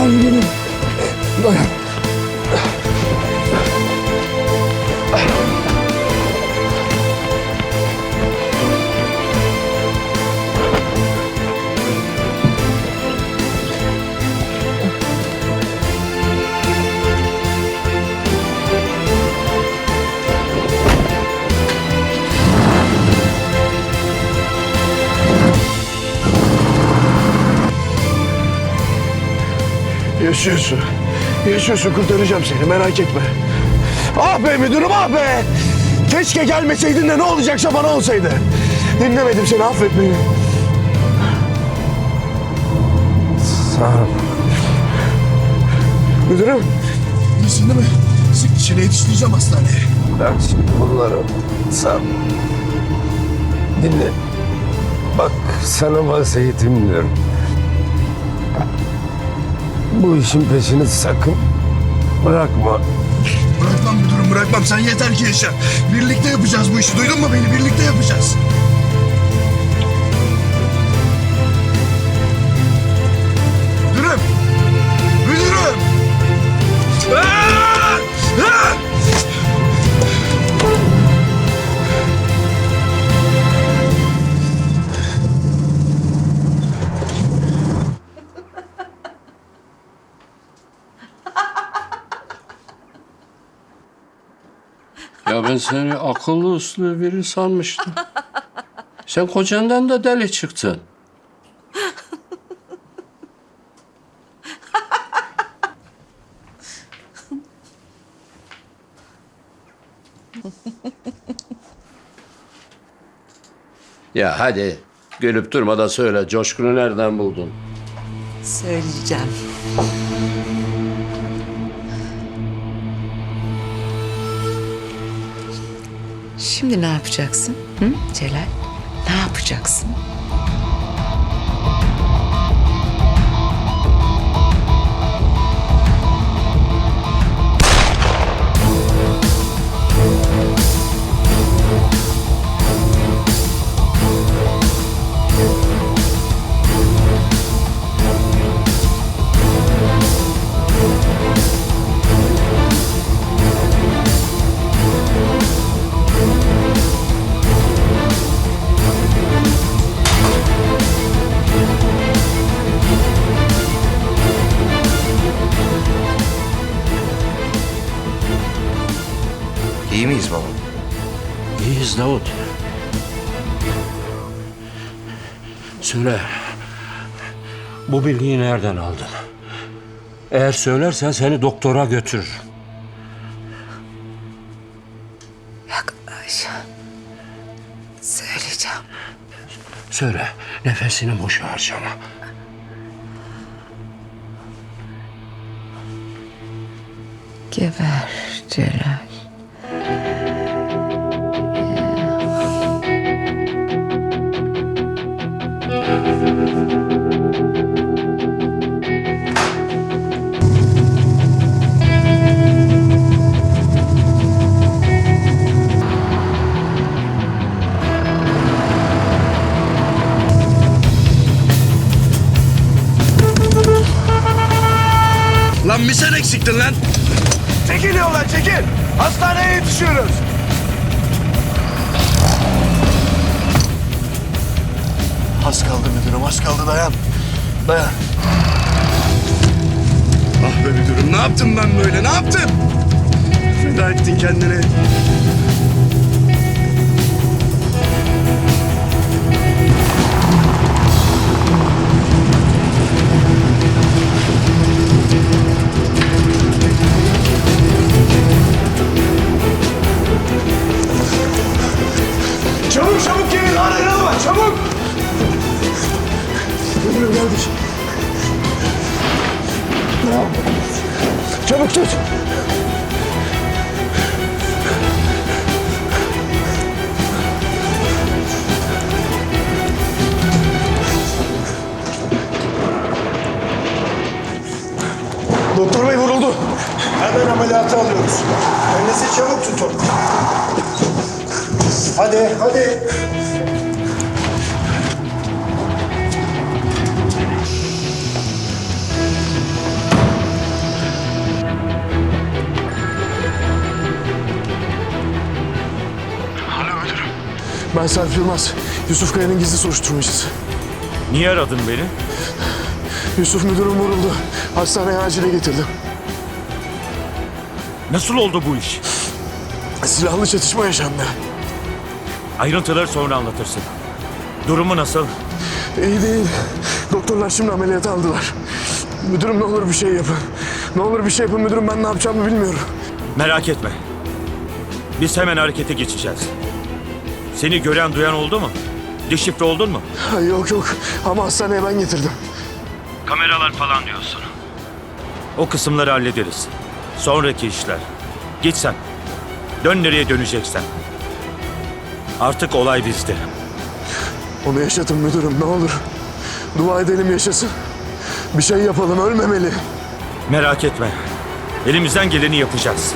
Dayan müdürüm. Dayan. Yaşıyorsun. Yaşıyorsun kurtaracağım seni merak etme. Ah be müdürüm ah be. Keşke gelmeseydin de ne olacaksa bana olsaydı. Dinlemedim seni affet beni. Sağ ol. Müdürüm. İyisin değil mi? Sık dişine yetiştireceğim hastaneye. Bırak şimdi bunları. Sen dinle. Bak sana vasiyetim diyorum. Bu işin peşini sakın bırakma. Bırakmam müdürüm bırakmam. Sen yeter ki yaşa. Birlikte yapacağız bu işi. Duydun mu beni? Birlikte yapacağız. Ya ben seni akıllı uslu biri sanmıştım. Sen kocandan da deli çıktın. ya hadi gülüp durma da söyle coşkunu nereden buldun? Söyleyeceğim. Şimdi ne yapacaksın? Hı? Celal, ne yapacaksın? Bu bilgiyi nereden aldın? Eğer söylersen seni doktora götürürüm. Ayşe. Söyleyeceğim. Söyle. Nefesini boş harcama. Geber Celal. Eksiktin lan. Çekil yoldan çekil. Hastaneye yetişiyoruz. Az kaldı müdürüm az kaldı dayan. Dayan. Ah be müdürüm ne yaptım ben böyle ne yaptım? Feda ettin kendini. Ben Sarp Yılmaz. Yusuf Kaya'nın gizli soruşturmacısı. Niye aradın beni? Yusuf müdürüm vuruldu. Hastaneye acile getirdim. Nasıl oldu bu iş? Silahlı çatışma yaşandı. Ayrıntıları sonra anlatırsın. Durumu nasıl? İyi değil. Doktorlar şimdi ameliyata aldılar. Müdürüm ne olur bir şey yapın. Ne olur bir şey yapın müdürüm ben ne yapacağımı bilmiyorum. Merak etme. Biz hemen harekete geçeceğiz. Seni gören duyan oldu mu? Deşifre oldun mu? Yok yok ama hastaneye ben getirdim. Kameralar falan diyorsun. O kısımları hallederiz. Sonraki işler. Git sen. Dön nereye döneceksen. Artık olay bizde. Onu yaşatın müdürüm ne olur. Dua edelim yaşasın. Bir şey yapalım ölmemeli. Merak etme. Elimizden geleni yapacağız.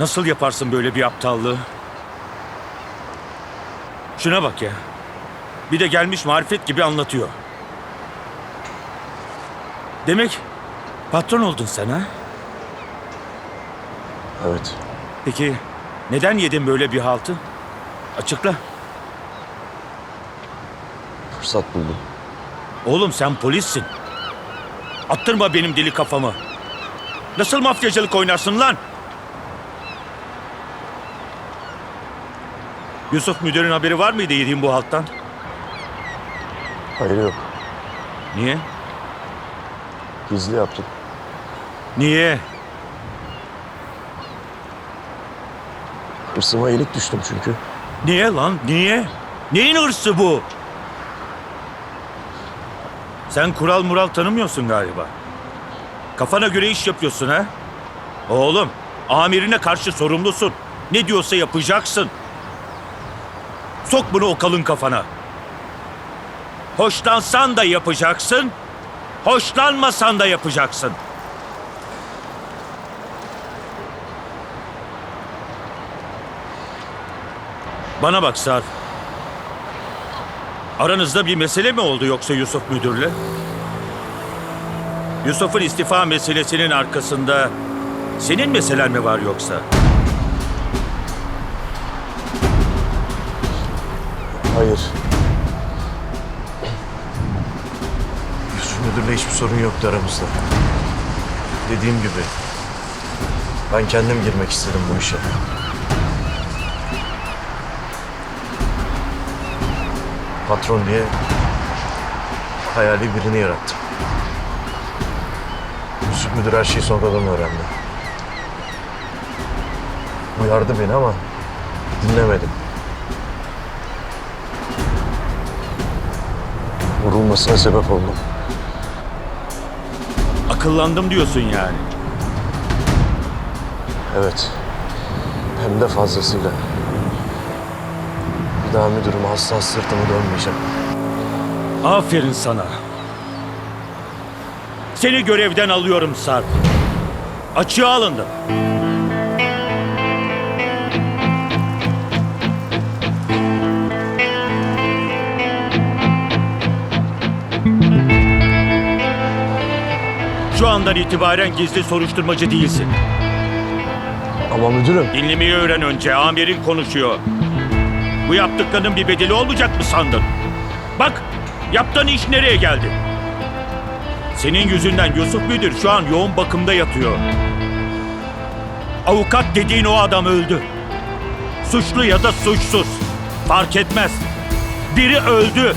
Nasıl yaparsın böyle bir aptallığı? Şuna bak ya. Bir de gelmiş marifet gibi anlatıyor. Demek patron oldun sen ha? Evet. Peki neden yedin böyle bir haltı? Açıkla. Fırsat buldum. Oğlum sen polissin. Attırma benim deli kafamı. Nasıl mafyacılık oynarsın lan? Yusuf müdürün haberi var mıydı yediğin bu halttan? Hayır yok. Niye? Gizli yaptım. Niye? Hırsıma iyilik düştüm çünkü. Niye lan? Niye? Neyin hırsı bu? Sen kural mural tanımıyorsun galiba. Kafana göre iş yapıyorsun ha? Oğlum, amirine karşı sorumlusun. Ne diyorsa yapacaksın. Sok bunu o kalın kafana. Hoşlansan da yapacaksın. Hoşlanmasan da yapacaksın. Bana bak Sarp. Aranızda bir mesele mi oldu yoksa Yusuf müdürle? Yusuf'un istifa meselesinin arkasında senin meselen mi var yoksa? Hayır. Yusuf Müdür'le hiçbir sorun yoktu aramızda. Dediğim gibi ben kendim girmek istedim bu işe. Patron diye hayali birini yarattım. Yusuf Müdür her şeyi sonradan öğrendi. Uyardı beni ama dinlemedim. Vurulmasına sebep oldum. Akıllandım diyorsun yani. Evet. Hem de fazlasıyla. Bir daha müdürüme hassas sırtımı dönmeyeceğim. Aferin sana. Seni görevden alıyorum Sarp. Açığa alındın. Şu andan itibaren gizli soruşturmacı değilsin. Ama müdürüm. Dinlemeyi öğren önce. Amirin konuşuyor. Bu yaptıklarının bir bedeli olmayacak mı sandın? Bak, yaptığın iş nereye geldi? Senin yüzünden Yusuf Müdür şu an yoğun bakımda yatıyor. Avukat dediğin o adam öldü. Suçlu ya da suçsuz. Fark etmez. Biri öldü.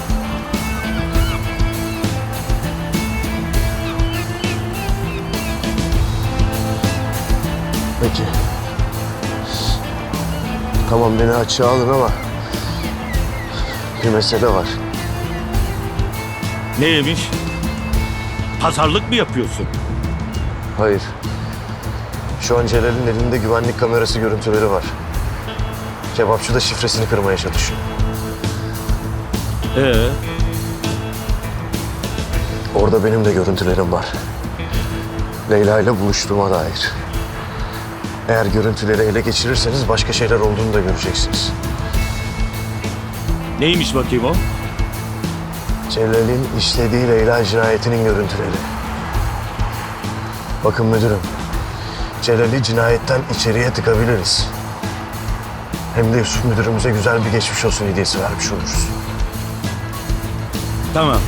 Peki. Tamam beni açığa alın ama bir mesele var. Neymiş? Pazarlık mı yapıyorsun? Hayır. Şu an Celal'in elinde güvenlik kamerası görüntüleri var. Kebapçı da şifresini kırmaya çalışıyor. Ee, Orada benim de görüntülerim var. Leyla ile buluştuğuma dair. Eğer görüntüleri ele geçirirseniz başka şeyler olduğunu da göreceksiniz. neymiş bakayım o? Celal'in işlediği Leyla cinayetinin görüntüleri. Bakın müdürüm, Celal'i cinayetten içeriye tıkabiliriz. Hem de Yusuf müdürümüze güzel bir geçmiş olsun hediyesi vermiş oluruz. Tamam.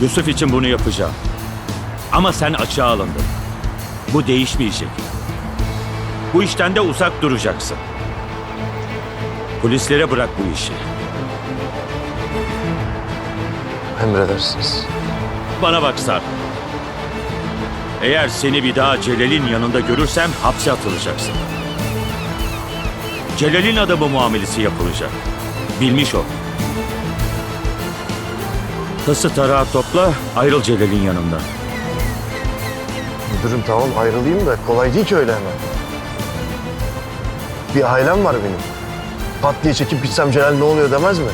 Yusuf için bunu yapacağım. Ama sen açığa alındın. Bu değişmeyecek. Bu işten de uzak duracaksın. Polislere bırak bu işi. Emredersiniz. Bana bak Sarp. Eğer seni bir daha Celal'in yanında görürsem hapse atılacaksın. Celal'in adamı muamelesi yapılacak. Bilmiş ol. Tası tarağı topla, ayrıl Celal'in yanından. Müdürüm tamam ayrılayım da kolay değil ki öyle hemen. Bir ailem var benim. Pat diye çekip gitsem Celal ne oluyor demez mi?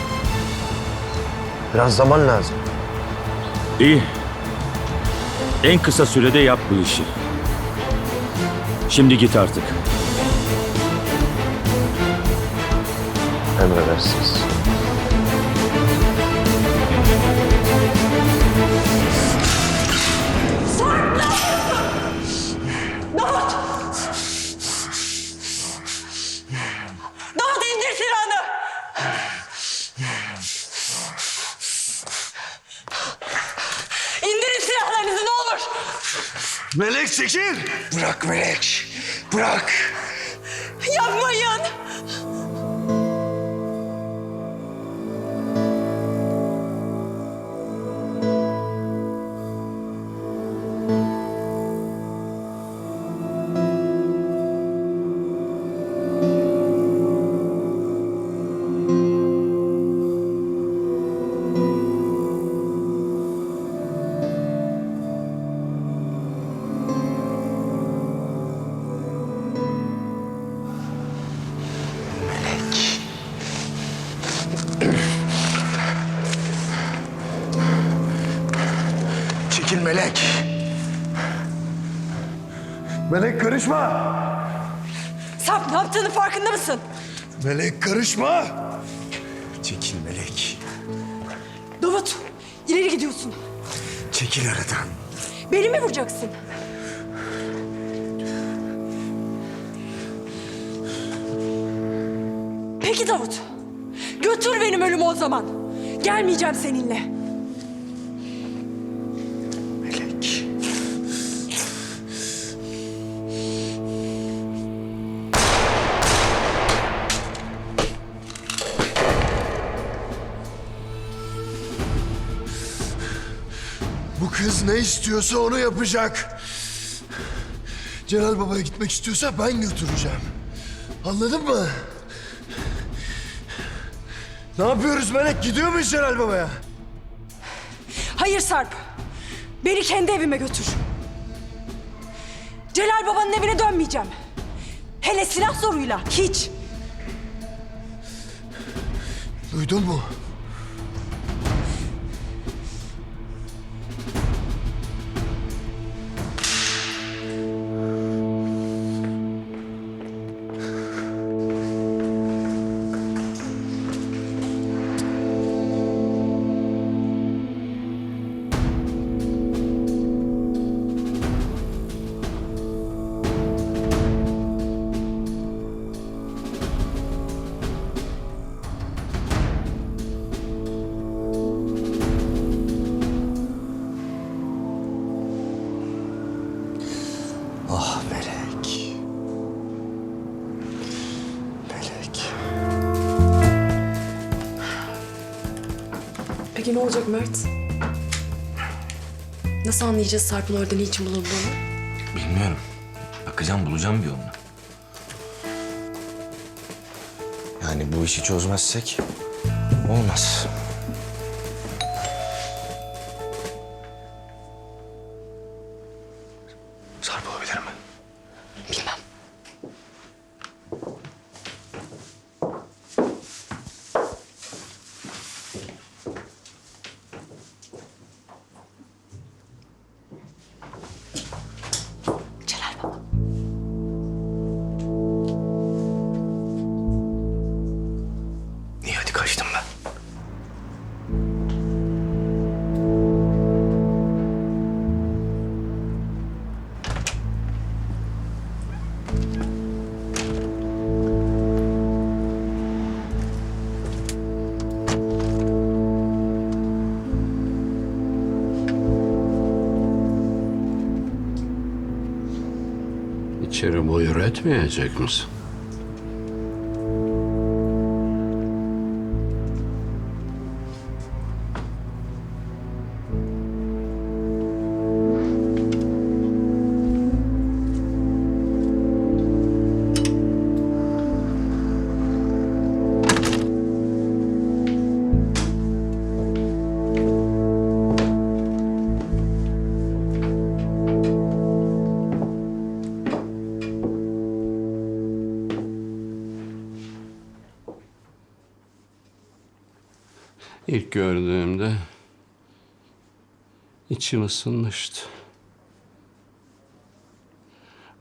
Biraz zaman lazım. İyi. En kısa sürede yap bu işi. Şimdi git artık. Emredersiniz. Melek çekil! Bırak Melek. Bırak. Karışma. Sarp ne yaptığının farkında mısın? Melek karışma. Çekil Melek. Davut ileri gidiyorsun. Çekil aradan. Beni mi vuracaksın? Peki Davut. Götür benim ölümü o zaman. Gelmeyeceğim seninle. Ne istiyorsa onu yapacak. Celal Baba'ya gitmek istiyorsa ben götüreceğim. Anladın mı? Ne yapıyoruz Melek? Gidiyor muyuz Celal Baba'ya? Hayır Sarp. Beni kendi evime götür. Celal babanın evine dönmeyeceğim. Hele silah zoruyla hiç. Duydun mu? Ne olacak Mert? Nasıl anlayacağız Sarp'ın orada niçin bulunduğunu? Bilmiyorum. Bakacağım bulacağım bir yolunu. Yani bu işi çözmezsek olmaz. İçeri buyur etmeyecek misin? İçim ısınmıştı.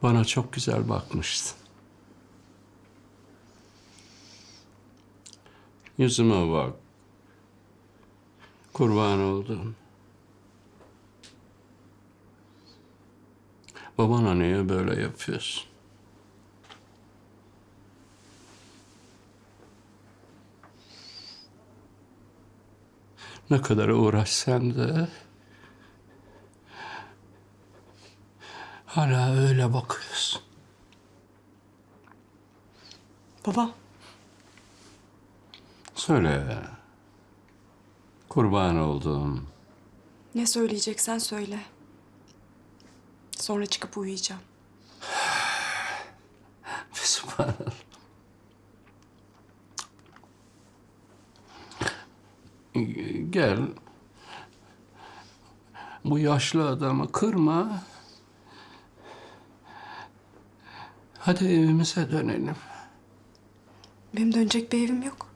Bana çok güzel bakmıştın. Yüzüme bak. Kurban oldum. Babana niye böyle yapıyorsun? Ne kadar uğraşsan da hala öyle bakıyorsun. Baba, Söyle. Kurban oldum. Ne söyleyeceksen söyle. Sonra çıkıp uyuyacağım. Subhanallah. Gel. Bu yaşlı adamı kırma. Hadi evimize dönelim. Benim dönecek bir evim yok.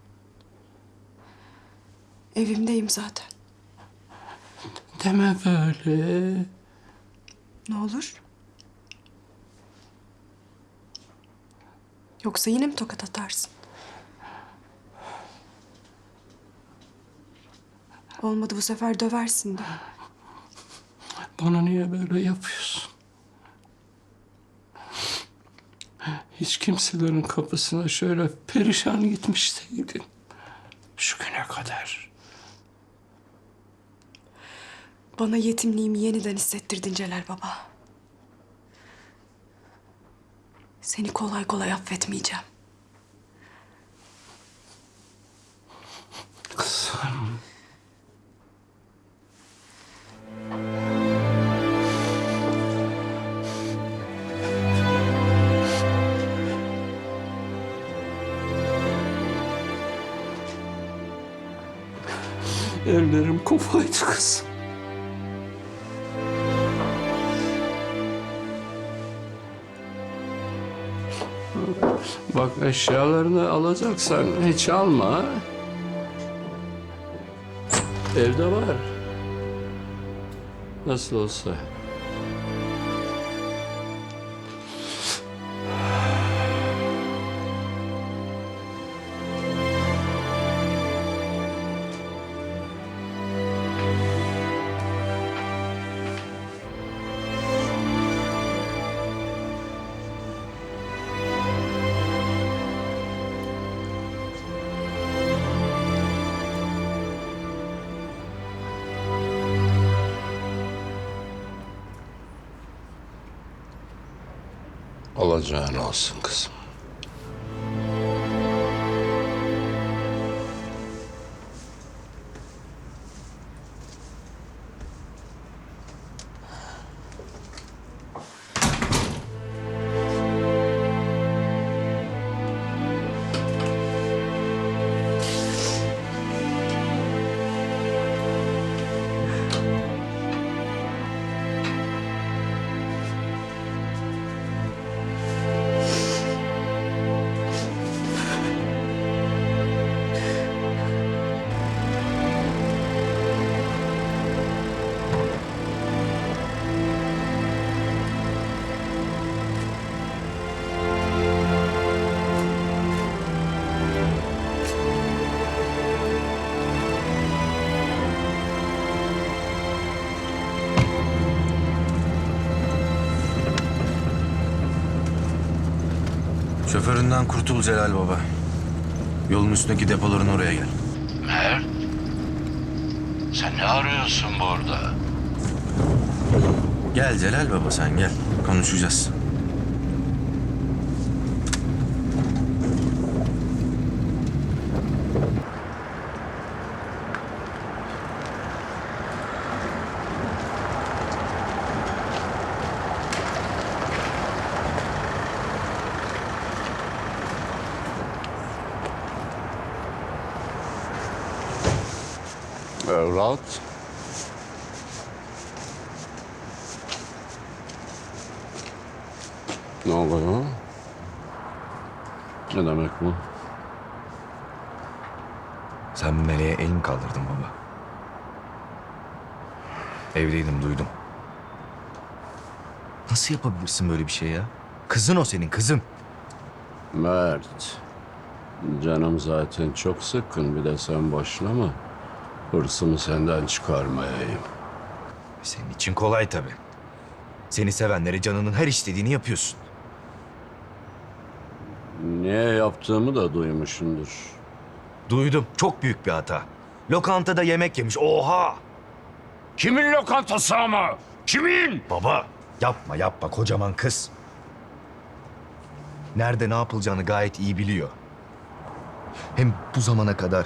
Evimdeyim zaten. Deme böyle. Ne olur? Yoksa yine mi tokat atarsın? Olmadı bu sefer döversin de. Bana niye böyle yapıyorsun? Hiç kimselerin kapısına şöyle perişan gitmiş. Şu güne kadar. Bana yetimliğimi yeniden hissettirdin Celal Baba. Seni kolay kolay affetmeyeceğim. Kopaydı kızım. Bak eşyalarını alacaksan hiç alma. Evde var. Nasıl olsa. Olacağın olsun kızım. Şoföründen kurtul Celal Baba. Yolun üstündeki depoların oraya gel. Mert, sen ne arıyorsun burada? Gel Celal Baba sen gel. Konuşacağız. Rahat. Ne oluyor? Ne demek bu? Sen Meleğe el mi kaldırdın baba? Evdeydim duydum. Nasıl yapabilirsin böyle bir şey ya? Kızın o senin kızın. Mert. Canım zaten çok sıkkın. Bir de sen başlama. Hırsımı senden çıkarmayayım. Senin için kolay tabii. Seni sevenlere canının her istediğini yapıyorsun. Niye yaptığımı da duymuşsundur. Duydum. Çok büyük bir hata. Lokantada yemek yemiş. Oha! Kimin lokantası ama? Kimin? Baba yapma yapma kocaman kız. Nerede ne yapılacağını gayet iyi biliyor. Hem bu zamana kadar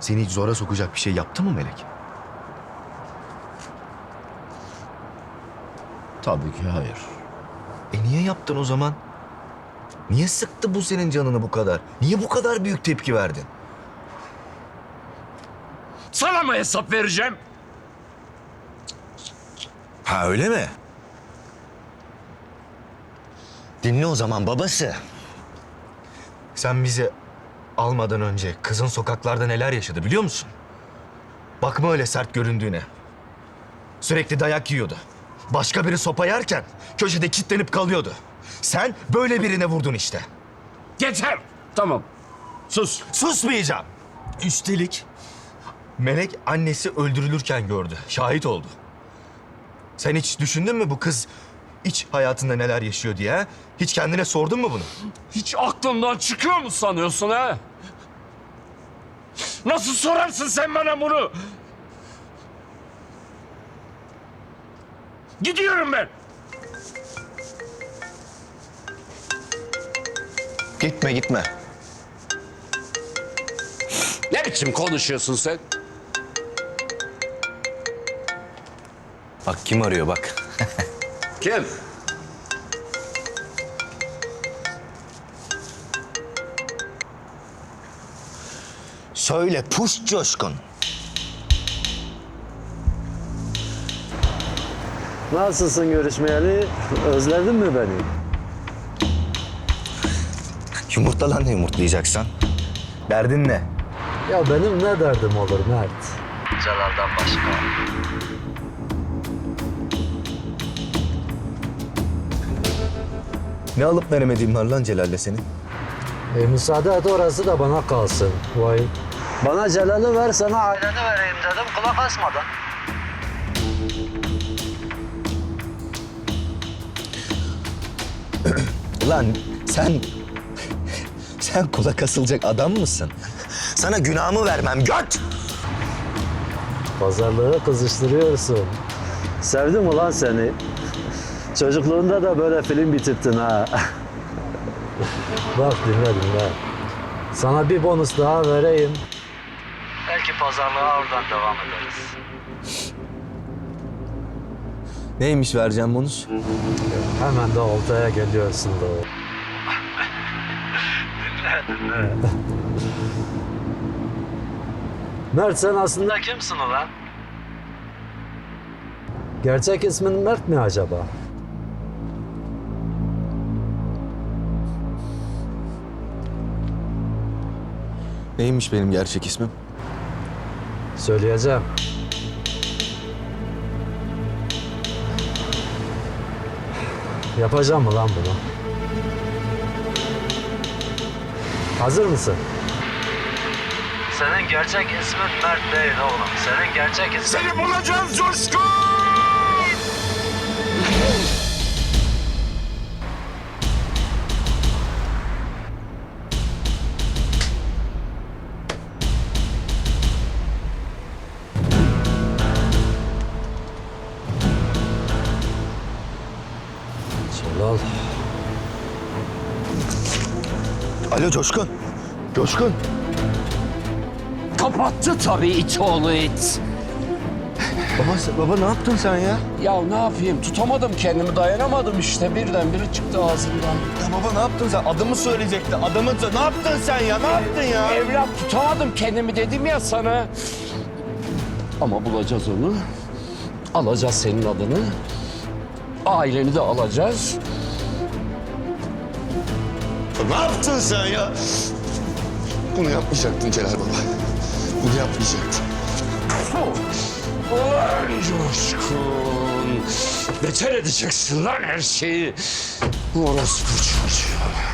seni hiç zora sokacak bir şey yaptı mı Melek? Tabii ki hayır. E niye yaptın o zaman? Niye sıktı bu senin canını bu kadar? Niye bu kadar büyük tepki verdin? Sana mı hesap vereceğim? Ha öyle mi? Dinle o zaman babası. Sen bizi almadan önce kızın sokaklarda neler yaşadı biliyor musun? Bakma öyle sert göründüğüne. Sürekli dayak yiyordu. Başka biri sopa yerken köşede kilitlenip kalıyordu. Sen böyle birine vurdun işte. Yeter. Tamam. Sus. Susmayacağım. Üstelik Melek annesi öldürülürken gördü. Şahit oldu. Sen hiç düşündün mü bu kız iç hayatında neler yaşıyor diye? ha? Hiç kendine sordun mu bunu? Hiç aklından çıkıyor mu sanıyorsun ha? Nasıl sorarsın sen bana bunu? Gidiyorum ben. Gitme gitme. Ne biçim konuşuyorsun sen? Bak kim arıyor bak. Kim? Söyle puş coşkun. Nasılsın görüşmeyeli? Özledin mi beni? Yumurta lan ne yumurtlayacaksan? Derdin ne? Ya benim ne derdim olur Mert? Celal'dan başka. Ne alıp veremediğim var lan Celal'le senin? E, müsaade et orası da bana kalsın. Vay. Bana Celal'i ver sana aileni vereyim dedim kulak asmadan. Lan sen... Sen kulak asılacak adam mısın? Sana günahımı vermem göt! Pazarlığı kızıştırıyorsun. Sevdim ulan seni. Çocukluğunda da böyle film bitirttin ha. Bak dinle dinle. Sana bir bonus daha vereyim. Belki pazarlığa oradan devam ederiz. Neymiş vereceğim bonus? Hemen de oltaya geliyorsun da. dinle dinle. Mert sen aslında kimsin ulan? Gerçek ismin Mert mi acaba? Neymiş benim gerçek ismim? Söyleyeceğim. Yapacağım mı lan bunu? Hazır mısın? Senin gerçek ismin Mert değil oğlum. Senin gerçek ismin... Seni bulacağız Coşkun! Alo Coşkun. Coşkun. Kapattı tabii it oğlu it. Baba, baba ne yaptın sen ya? Ya ne yapayım tutamadım kendimi dayanamadım işte birdenbire çıktı ağzımdan. Ya baba ne yaptın sen? Adımı söyleyecekti. Adımı ne yaptın sen ya? Ne yaptın ya? Evlat tutamadım kendimi dedim ya sana. Ama bulacağız onu. Alacağız senin adını. Aileni de alacağız. Ne yaptın sen ya? Bunu yapmayacaktın Celal Baba. Bunu yapmayacaktın. Ulan Coşkun. Beter edeceksin lan her şeyi. Orospu çocuğu.